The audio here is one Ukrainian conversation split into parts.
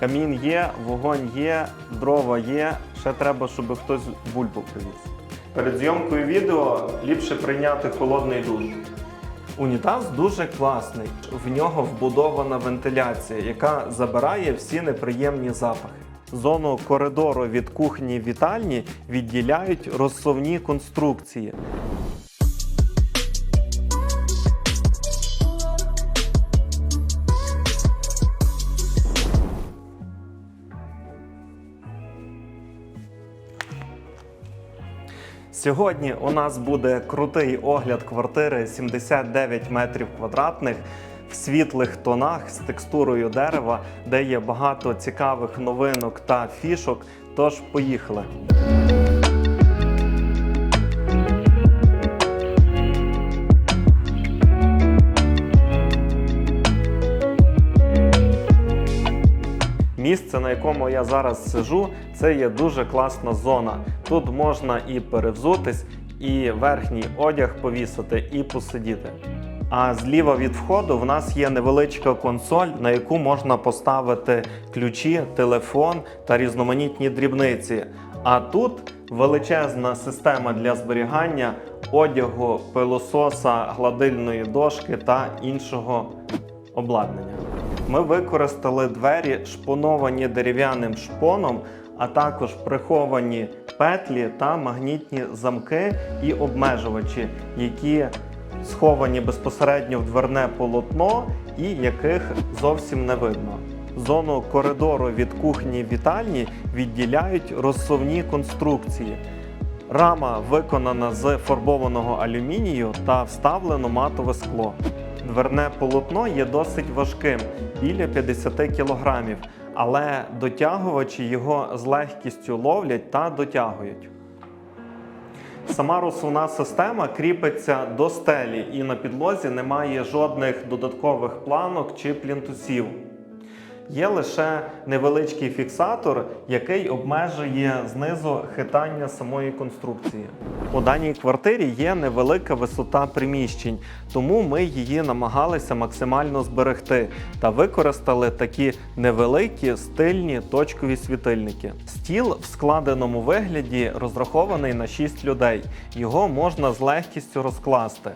Камін є, вогонь є, дрова є. Ще треба, щоб хтось бульбу привіз. Перед зйомкою відео ліпше прийняти холодний душ. Унітаз дуже класний. В нього вбудована вентиляція, яка забирає всі неприємні запахи. Зону коридору від кухні вітальні відділяють розсувні конструкції. Сьогодні у нас буде крутий огляд квартири 79 метрів квадратних в світлих тонах з текстурою дерева, де є багато цікавих новинок та фішок. Тож поїхали. Місце, на якому я зараз сижу, це є дуже класна зона. Тут можна і перевзутись, і верхній одяг повісити, і посидіти. А зліва від входу в нас є невеличка консоль, на яку можна поставити ключі, телефон та різноманітні дрібниці. А тут величезна система для зберігання одягу, пилососа, гладильної дошки та іншого обладнання. Ми використали двері, шпоновані дерев'яним шпоном, а також приховані петлі та магнітні замки і обмежувачі, які сховані безпосередньо в дверне полотно і яких зовсім не видно. Зону коридору від кухні вітальні відділяють розсувні конструкції. Рама виконана з фарбованого алюмінію та вставлено матове скло. Дверне полотно є досить важким біля 50 кілограмів, але дотягувачі його з легкістю ловлять та дотягують. Сама розсувна система кріпиться до стелі і на підлозі немає жодних додаткових планок чи плінтусів. Є лише невеличкий фіксатор, який обмежує знизу хитання самої конструкції. У даній квартирі є невелика висота приміщень, тому ми її намагалися максимально зберегти та використали такі невеликі стильні точкові світильники. Стіл в складеному вигляді розрахований на 6 людей. Його можна з легкістю розкласти.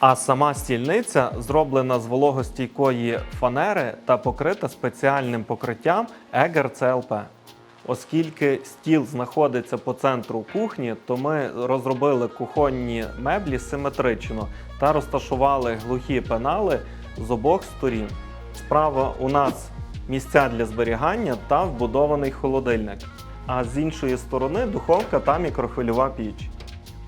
А сама стільниця зроблена з вологостійкої фанери та покрита спеціальним покриттям Eger CLP. Оскільки стіл знаходиться по центру кухні, то ми розробили кухонні меблі симетрично та розташували глухі пенали з обох сторін. Справа у нас місця для зберігання та вбудований холодильник. А з іншої сторони духовка та мікрохвильова піч.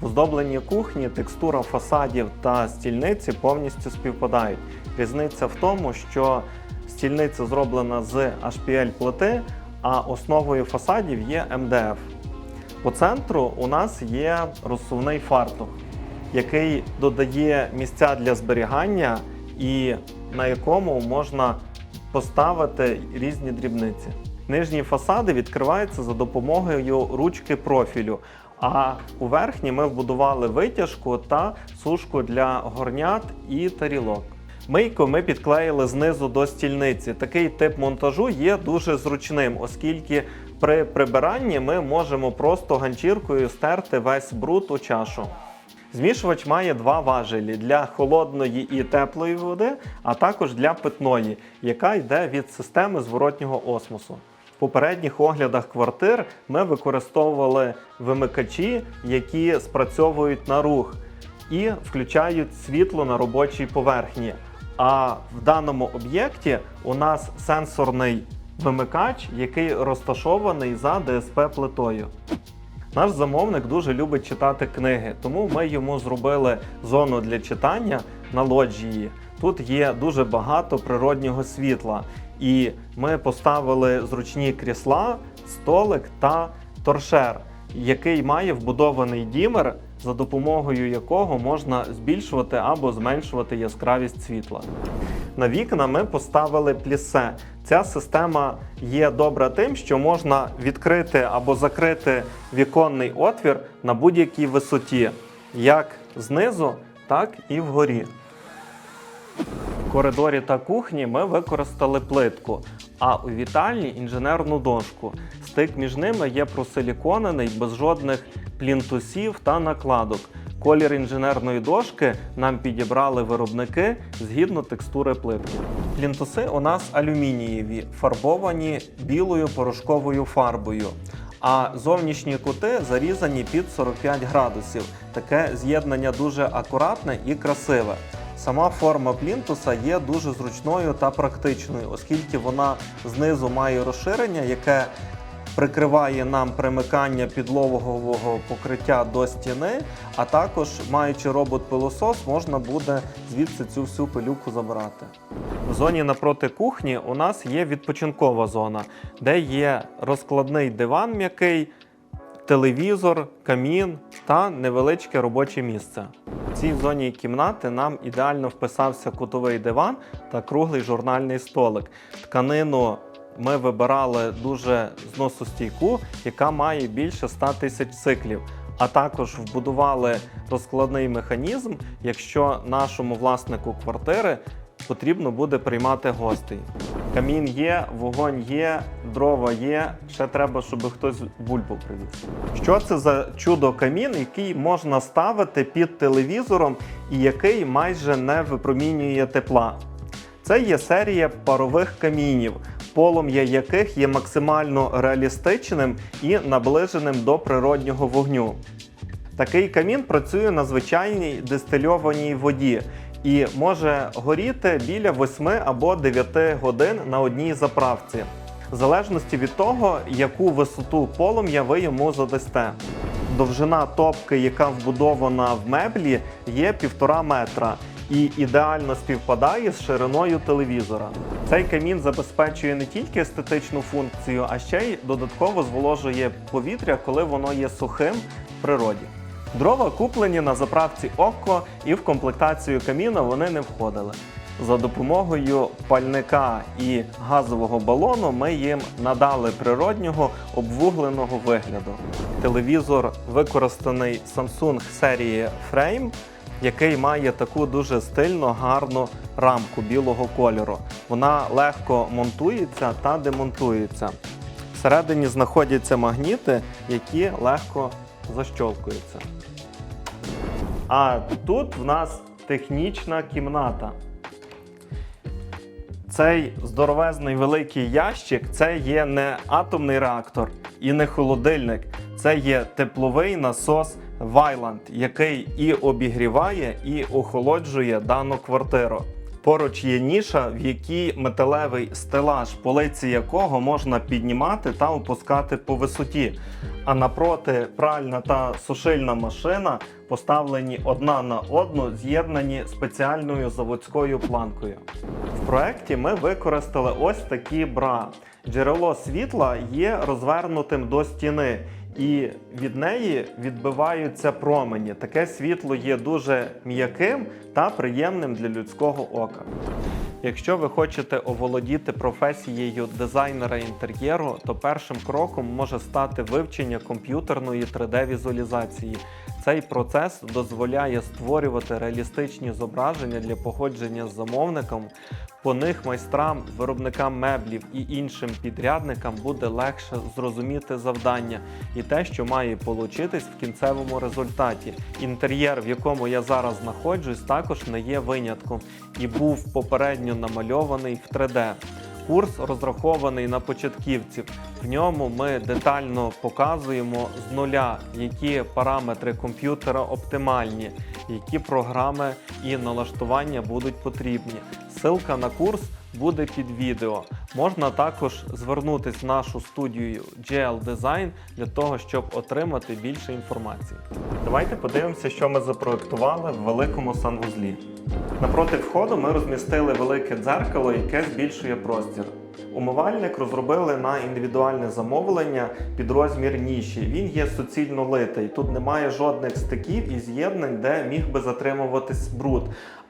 В оздобленні кухні текстура фасадів та стільниці повністю співпадають. Різниця в тому, що стільниця зроблена з HPL плити, а основою фасадів є МДФ. По центру у нас є розсувний фартух, який додає місця для зберігання і на якому можна поставити різні дрібниці. Нижні фасади відкриваються за допомогою ручки профілю. А у верхній ми вбудували витяжку та сушку для горнят і тарілок. Мийку ми підклеїли знизу до стільниці. Такий тип монтажу є дуже зручним, оскільки при прибиранні ми можемо просто ганчіркою стерти весь бруд у чашу. Змішувач має два важелі для холодної і теплої води, а також для питної, яка йде від системи зворотнього осмосу. Попередніх оглядах квартир ми використовували вимикачі, які спрацьовують на рух і включають світло на робочій поверхні. А в даному об'єкті у нас сенсорний вимикач, який розташований за ДСП плитою. Наш замовник дуже любить читати книги, тому ми йому зробили зону для читання на лоджії. Тут є дуже багато природнього світла, і ми поставили зручні крісла, столик та торшер, який має вбудований дімер, за допомогою якого можна збільшувати або зменшувати яскравість світла. На вікна ми поставили плісе. Ця система є добра тим, що можна відкрити або закрити віконний отвір на будь-якій висоті, як знизу, так і вгорі. Коридорі та кухні ми використали плитку. а у вітальні інженерну дошку. Стик між ними є просиліконений без жодних плінтусів та накладок. Колір інженерної дошки нам підібрали виробники згідно текстури плитки. Плінтуси у нас алюмінієві, фарбовані білою порошковою фарбою. А зовнішні кути зарізані під 45 градусів. Таке з'єднання дуже акуратне і красиве. Сама форма плінтуса є дуже зручною та практичною, оскільки вона знизу має розширення, яке прикриває нам примикання підлогового покриття до стіни, а також, маючи робот-пилосос, можна буде звідси цю всю пилюку забирати. В зоні напроти кухні у нас є відпочинкова зона, де є розкладний диван м'який, телевізор, камін та невеличке робоче місце. В цій зоні кімнати нам ідеально вписався кутовий диван та круглий журнальний столик. Тканину ми вибирали дуже зносостійку, яка має більше 100 тисяч циклів. А також вбудували розкладний механізм, якщо нашому власнику квартири потрібно буде приймати гостей. Камін є, вогонь є, дрова є. Ще треба, щоб хтось бульбу привіз. Що це за чудо камін, який можна ставити під телевізором і який майже не випромінює тепла? Це є серія парових камінів, полум'я яких є максимально реалістичним і наближеним до природнього вогню. Такий камін працює на звичайній дистильованій воді і може горіти біля 8 або 9 годин на одній заправці, в залежності від того, яку висоту полум'я ви йому задасте. Довжина топки, яка вбудована в меблі, є 1,5 метра і ідеально співпадає з шириною телевізора. Цей камін забезпечує не тільки естетичну функцію, а ще й додатково зволожує повітря, коли воно є сухим в природі. Дрова куплені на заправці Окко і в комплектацію каміна вони не входили. За допомогою пальника і газового балону ми їм надали природнього обвугленого вигляду. Телевізор використаний Samsung серії Frame, який має таку дуже стильно гарну рамку білого кольору. Вона легко монтується та демонтується. Всередині знаходяться магніти, які легко защолкуються. А тут в нас технічна кімната. Цей здоровезний великий ящик це є не атомний реактор і не холодильник. Це є тепловий насос Вайланд, який і обігріває, і охолоджує дану квартиру. Поруч є ніша, в якій металевий стелаж, полиці якого можна піднімати та опускати по висоті. А напроти пральна та сушильна машина поставлені одна на одну, з'єднані спеціальною заводською планкою. В проєкті ми використали ось такі бра. Джерело світла є розвернутим до стіни, і від неї відбиваються промені. Таке світло є дуже м'яким та приємним для людського ока. Якщо ви хочете оволодіти професією дизайнера інтер'єру, то першим кроком може стати вивчення комп'ютерної 3D-візуалізації. Цей процес дозволяє створювати реалістичні зображення для погодження з замовником. По них майстрам, виробникам меблів і іншим підрядникам буде легше зрозуміти завдання і те, що має получитись в кінцевому результаті. Інтер'єр, в якому я зараз знаходжусь, також не є винятком і був попередньо намальований в 3D. Курс розрахований на початківців. В ньому ми детально показуємо з нуля, які параметри комп'ютера оптимальні, які програми і налаштування будуть потрібні. Силка на курс буде під відео. Можна також звернутися в нашу студію GL Design для того, щоб отримати більше інформації. Давайте подивимося, що ми запроектували в великому санвузлі. Напроти входу ми розмістили велике дзеркало, яке збільшує простір. Умивальник розробили на індивідуальне замовлення під розмір ніші. Він є суцільно литий. Тут немає жодних стиків і з'єднань, де міг би затримуватись бруд.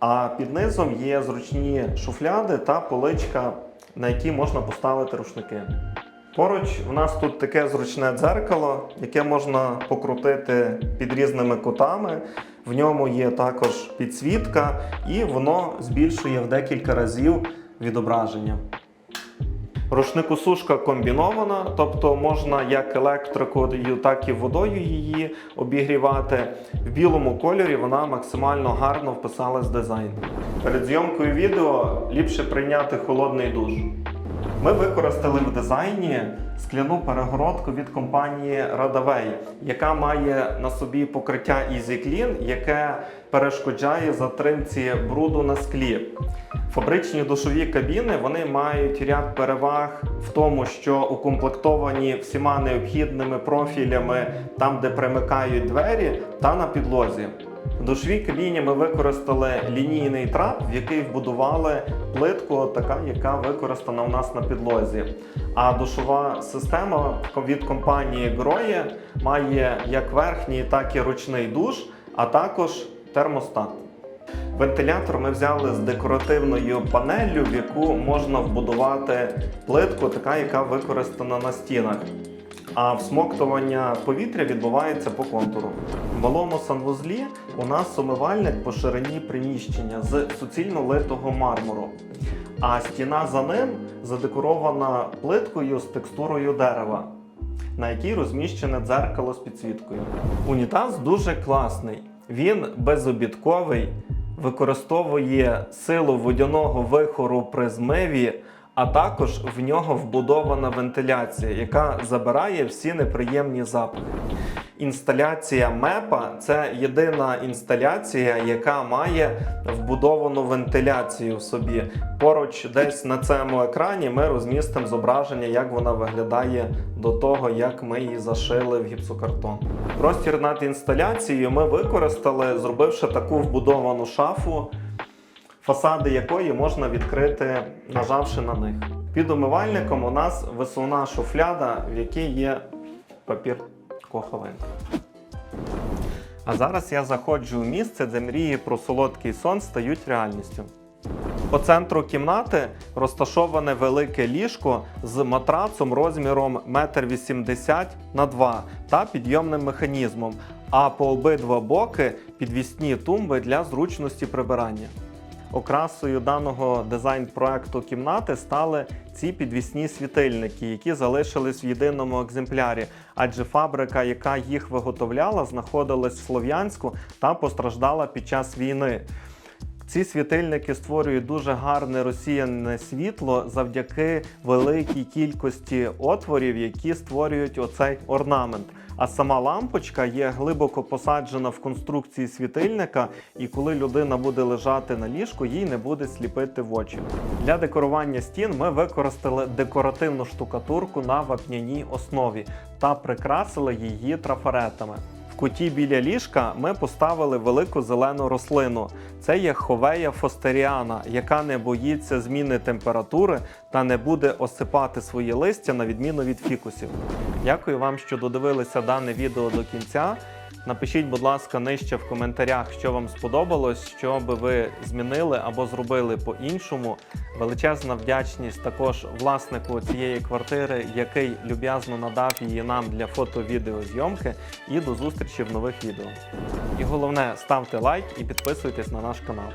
А під низом є зручні шуфляди та поличка, на які можна поставити рушники. Поруч у нас тут таке зручне дзеркало, яке можна покрутити під різними кутами. В ньому є також підсвітка, і воно збільшує в декілька разів відображення. Рушникосушка комбінована, тобто можна як електрикою, так і водою її обігрівати. В білому кольорі вона максимально гарно вписалась в дизайн. Перед зйомкою відео ліпше прийняти холодний душ. Ми використали в дизайні скляну перегородку від компанії Radaway, яка має на собі покриття EasyClean, яке перешкоджає затримці бруду на склі. Фабричні душові кабіни вони мають ряд переваг в тому, що укомплектовані всіма необхідними профілями там, де примикають двері, та на підлозі. Душовій кабіні ми використали лінійний трап, в який вбудували плитку, така, яка використана у нас на підлозі. А душова система від компанії Groye має як верхній, так і ручний душ, а також термостат. Вентилятор ми взяли з декоративною панеллю, в яку можна вбудувати плитку, така, яка використана на стінах. А всмоктування повітря відбувається по контуру. В малому санвузлі у нас умивальник по ширині приміщення з суцільно литого мармуру. А стіна за ним задекорована плиткою з текстурою дерева, на якій розміщене дзеркало з підсвіткою. Унітаз дуже класний. Він безобідковий, використовує силу водяного вихору при змиві, а також в нього вбудована вентиляція, яка забирає всі неприємні запахи. Інсталяція МЕПа це єдина інсталяція, яка має вбудовану вентиляцію в собі. Поруч десь на цьому екрані ми розмістимо зображення, як вона виглядає до того, як ми її зашили в гіпсокартон. Простір над інсталяцією ми використали, зробивши таку вбудовану шафу, фасади якої можна відкрити, нажавши на них. Під умивальником у нас висувна шуфляда, в якій є папір коховинка. А зараз я заходжу в місце, де мрії про солодкий сон стають реальністю. По центру кімнати розташоване велике ліжко з матрацом розміром 1,80 м на 2 та підйомним механізмом, а по обидва боки підвісні тумби для зручності прибирання. Окрасою даного дизайн-проекту кімнати стали ці підвісні світильники, які залишились в єдиному екземплярі, адже фабрика, яка їх виготовляла, знаходилась в Слов'янську та постраждала під час війни. Ці світильники створюють дуже гарне розсіяне світло завдяки великій кількості отворів, які створюють оцей орнамент. А сама лампочка є глибоко посаджена в конструкції світильника, і коли людина буде лежати на ліжку, їй не буде сліпити в очі. Для декорування стін ми використали декоративну штукатурку на вапняній основі та прикрасили її трафаретами. Куті біля ліжка ми поставили велику зелену рослину. Це є ховея фостеріана, яка не боїться зміни температури та не буде осипати свої листя на відміну від фікусів. Дякую вам, що додивилися дане відео до кінця. Напишіть, будь ласка, нижче в коментарях, що вам сподобалось, що би ви змінили або зробили по-іншому. Величезна вдячність також власнику цієї квартири, який люб'язно надав її нам для фото-відеозйомки. І до зустрічі в нових відео. І головне, ставте лайк і підписуйтесь на наш канал.